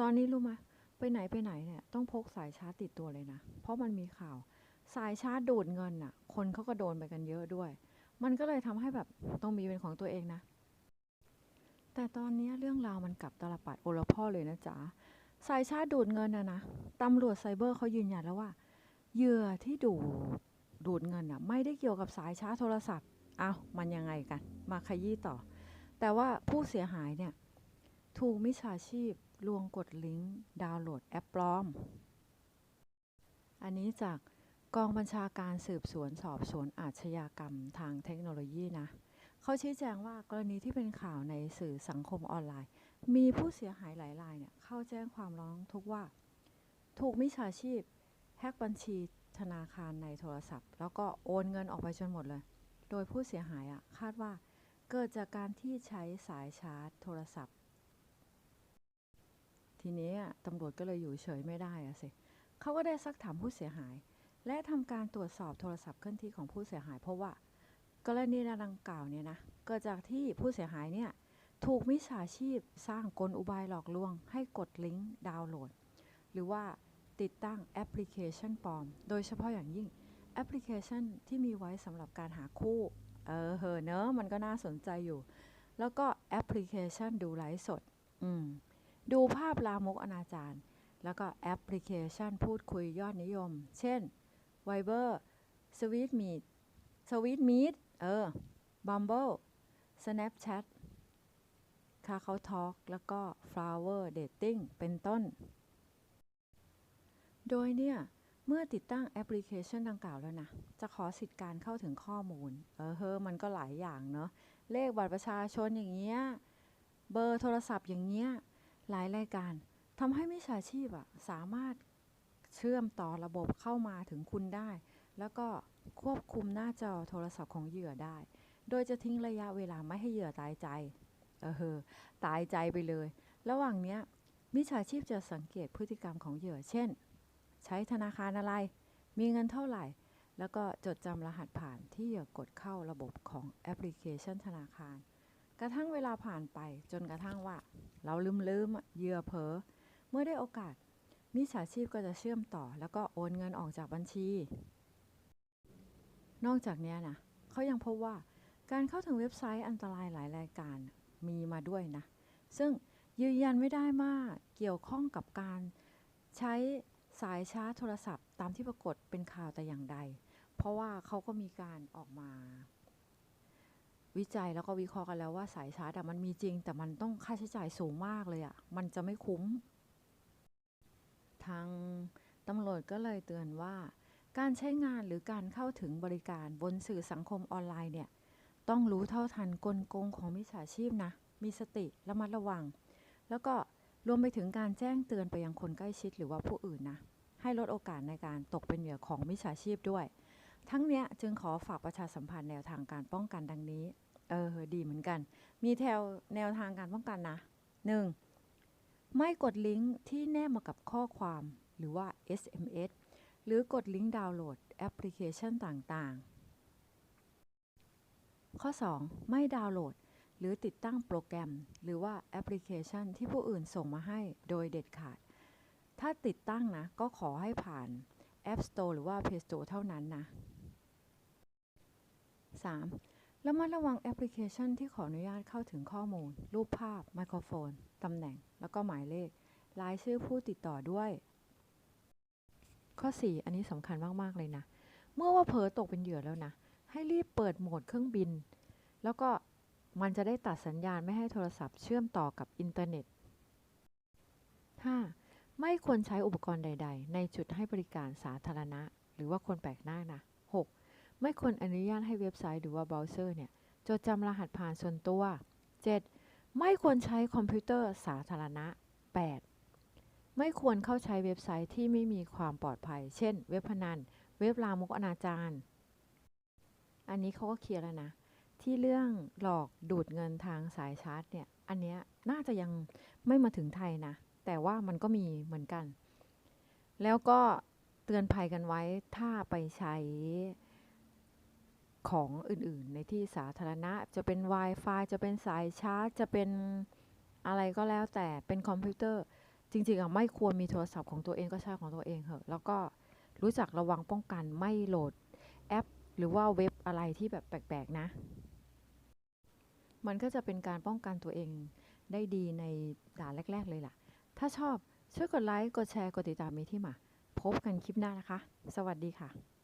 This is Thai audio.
ตอนนี้รู้ไหมไปไหนไปไหนเนี่ยต้องพกสายชาร์จติดตัวเลยนะ เพราะมันมีข่าว สายชาร์จดูดเงินน่ะ คนเขาก็โดนไปกันเยอะด้วย มันก็เลยทำให้แบบต้องมีเป็นของตัวเองนะ แต่ตอนนี้เรื่องราวมันกลับตลปัดโอลพ่อเลยนะจ๊ะสายชาร์จดูดเงินนะนะตำรวจไซเบอร์เขายืนยันแล้วว่าเหยื่อที่ดูดดูดเงินอะไม่ได้เกี่ยวกับสายชาร์จโทรศัพท์เอา้ามันยังไงกัน มาขยี้ต่อ แต่ว่าผู้เสียหายเนี่ย ถูกมิจฉาชีพลวงกดลิงก์ดาวน์โหลดแอปปลอม อันนี้จากกองบัญชาการสืบสวนสอบสวนอาชญากรรมทางเทคโนโลยีนะ เขาชี้แจงว่ากรณีที่เป็นข่าวในสื่อสังคมออนไลน์ มีผู้เสียหายหลายรายเนี่ยเข้าแจ้งความร้องทุกข์ว่า ถูกมิจฉาชีพแฮกบัญชีธนาคารในโทรศัพท์ แล้วก็โอนเงินออกไปจนหมดเลย โดยผู้เสียหายอะคาดว่าเกิดจากการที่ใช้สายชาร์จ โทรศัพท์ ทีนี้ตำรวจก็เลยอยู่เฉยไม่ได้อะสิเขาก็ได้ซักถามผู้เสียหาย และทำการตรวจสอบโทรศัพท์เคลื่อนที่ของผู้เสียหายเพราะว่า กรณีดังกล่าวเนี่ยนะเกิดจากที่ผู้เสียหายเนี่ยถูกมิจฉาชีพสร้างกลอุบายหลอกลวง ให้กดลิงก์ดาวน์โหลด หรือว่าติดตั้งแอปพลิเคชันปลอม โดยเฉพาะอย่างยิ่งแอปพลิเคชันที่มีไว้สำหรับการหาคู่ เออเหอเนอะมันก็น่าสนใจอยู่ แล้วก็แอปพลิเคชันดูไลฟ์สด อืม ดูภาพลามกอนาจารแล้วก็แอปพลิเคชันพูดคุยยอดนิยม เช่น Viber Sweet Meet Sweet Meet เออ Bumble Snapchat Kakao Talk แล้วก็ Flower Dating เป็นต้น โดยเนี่ย เมื่อติดตั้งแอปพลิเคชันดังกล่าวแล้วนะ จะขอสิทธิ์การเข้าถึงข้อมูล เออเฮอมันก็หลายอย่างเนาะ เลขบัตรประชาชนอย่างเงี้ย เบอร์โทรศัพท์อย่างเงี้ย หลายรายการทำให้มิจฉาชีพอะสามารถเชื่อมต่อระบบเข้ามาถึงคุณได้ แล้วก็ควบคุมหน้าจอโทรศัพท์ของเหยื่อได้ โดยจะทิ้งระยะเวลาไม่ให้เหยื่อตายใจ เออเฮอตายใจไปเลย ระหว่างเนี้ยมิจฉาชีพจะสังเกตพฤติกรรมของเหยื่อ เช่น ใช้ธนาคารอะไร มีเงินเท่าไหร่ แล้วก็จดจำรหัสผ่านที่เหยื่อกดเข้าระบบของแอปพลิเคชันธนาคาร กระทั่งเวลาผ่านไปจนกระทั่งว่า เราลืมลืมๆอะเยื่อเผลอเมื่อได้โอกาสมิจฉาชีพก็จะเชื่อมต่อ แล้วก็โอนเงินออกจากบัญชี นอกจากนี้นะเขายังพบว่าการเข้าถึงเว็บไซต์อันตรายหลายรายการมีมาด้วยนะ ซึ่งยืนยันไม่ได้มากเกี่ยวข้องกับการใช้สายชาร์จโทรศัพท์ ตามที่ปรากฏเป็นข่าวแต่อย่างใด เพราะว่าเขาก็มีการออกมา วิจัยแล้วก็วิเคราะห์กันแล้วว่าสายชาร์จมันมีจริง แต่มันต้องค่าใช้จ่ายสูงมากเลยอะ มันจะไม่คุ้ม ทางตำรวจก็เลยเตือนว่า การใช้งานหรือการเข้าถึงบริการบนสื่อสังคมออนไลน์เนี่ย ต้องรู้เท่าทันกลโกงของมิจฉาชีพนะ มีสติระมัดระวัง แล้วก็รวมไปถึงการแจ้งเตือนไปยังคนใกล้ชิดหรือว่าผู้อื่นนะ ให้ลดโอกาสในการตกเป็นเหยื่อของมิจฉาชีพด้วยทั้งเนี้ยจึงขอฝากประชาสัมพันธ์แนวทางการป้องกันดังนี้ เออ ดีเหมือนกัน มีแถวแนวทางการป้องกันนะ 1. ไม่กดลิงก์ที่แนบมากับข้อความหรือว่า SMS หรือกดลิงก์ดาวน์โหลดแอปพลิเคชันต่างๆ ข้อ 2. ไม่ดาวน์โหลด หรือติดตั้งโปรแกรม หรือว่าแอปพลิเคชันที่ผู้อื่นส่งมาให้โดยเด็ดขาด ถ้าติดตั้งนะ ก็ขอให้ผ่าน App Store หรือว่า Play Store เท่านั้นนะ 3. ระมัดระวังแอปพลิเคชันที่ขออนุญาตเข้าถึงข้อมูล รูปภาพ ไมโครโฟน ตำแหน่ง แล้วก็หมายเลข รายชื่อผู้ติดต่อด้วย ข้อ 4 อันนี้สำคัญมาก ๆ เลยนะ เมื่อว่าเผลอตกเป็นเหยื่อแล้วนะ ให้รีบเปิดโหมดเครื่องบิน แล้วก็มันจะได้ตัดสัญญาณไม่ให้โทรศัพท์เชื่อมต่อกับอินเทอร์เน็ต 5. ไม่ควรใช้อุปกรณ์ใด ๆ ในจุดให้บริการสาธารณะ หรือว่าคนแปลกหน้านะ 6. ไม่ควรอนุญาตให้เว็บไซต์หรือว่าเบราว์เซอร์เนี่ยจดจำรหัสผ่านส่วนตัว 7. ไม่ควรใช้คอมพิวเตอร์สาธารณะ 8. ไม่ควรเข้าใช้เว็บไซต์ที่ไม่มีความปลอดภัย เช่น เว็บพนัน เว็บลามกอนาจารอันนี้เขาก็เคลียร์แล้วนะ ที่เรื่องหลอกดูดเงินทางสายชาร์จเนี่ย อันเนี้ยน่าจะยังไม่มาถึงไทยนะ แต่ว่ามันก็มีเหมือนกัน แล้วก็เตือนภัยกันไว้ถ้าไปใช้ ของอื่นๆ ในที่สาธารณะ จะเป็น Wi-Fi จะเป็นสายชาร์จ จะเป็นอะไรก็แล้วแต่เป็นคอมพิวเตอร์ จริงๆอะไม่ควรมีโทรศัพท์ของตัวเองก็ใช้ของตัวเองเหอะ แล้วก็รู้จักระวังป้องกันไม่โหลดแอป หรือว่าเว็บอะไรที่แบบแปลกๆนะ มันก็จะเป็นการป้องกันตัวเองได้ดีในด่านแรก ๆ เลยล่ะ ถ้าชอบช่วยกดไลค์ กดแชร์ กดติดตามมีที่มา พบกันคลิปหน้านะคะ สวัสดีค่ะ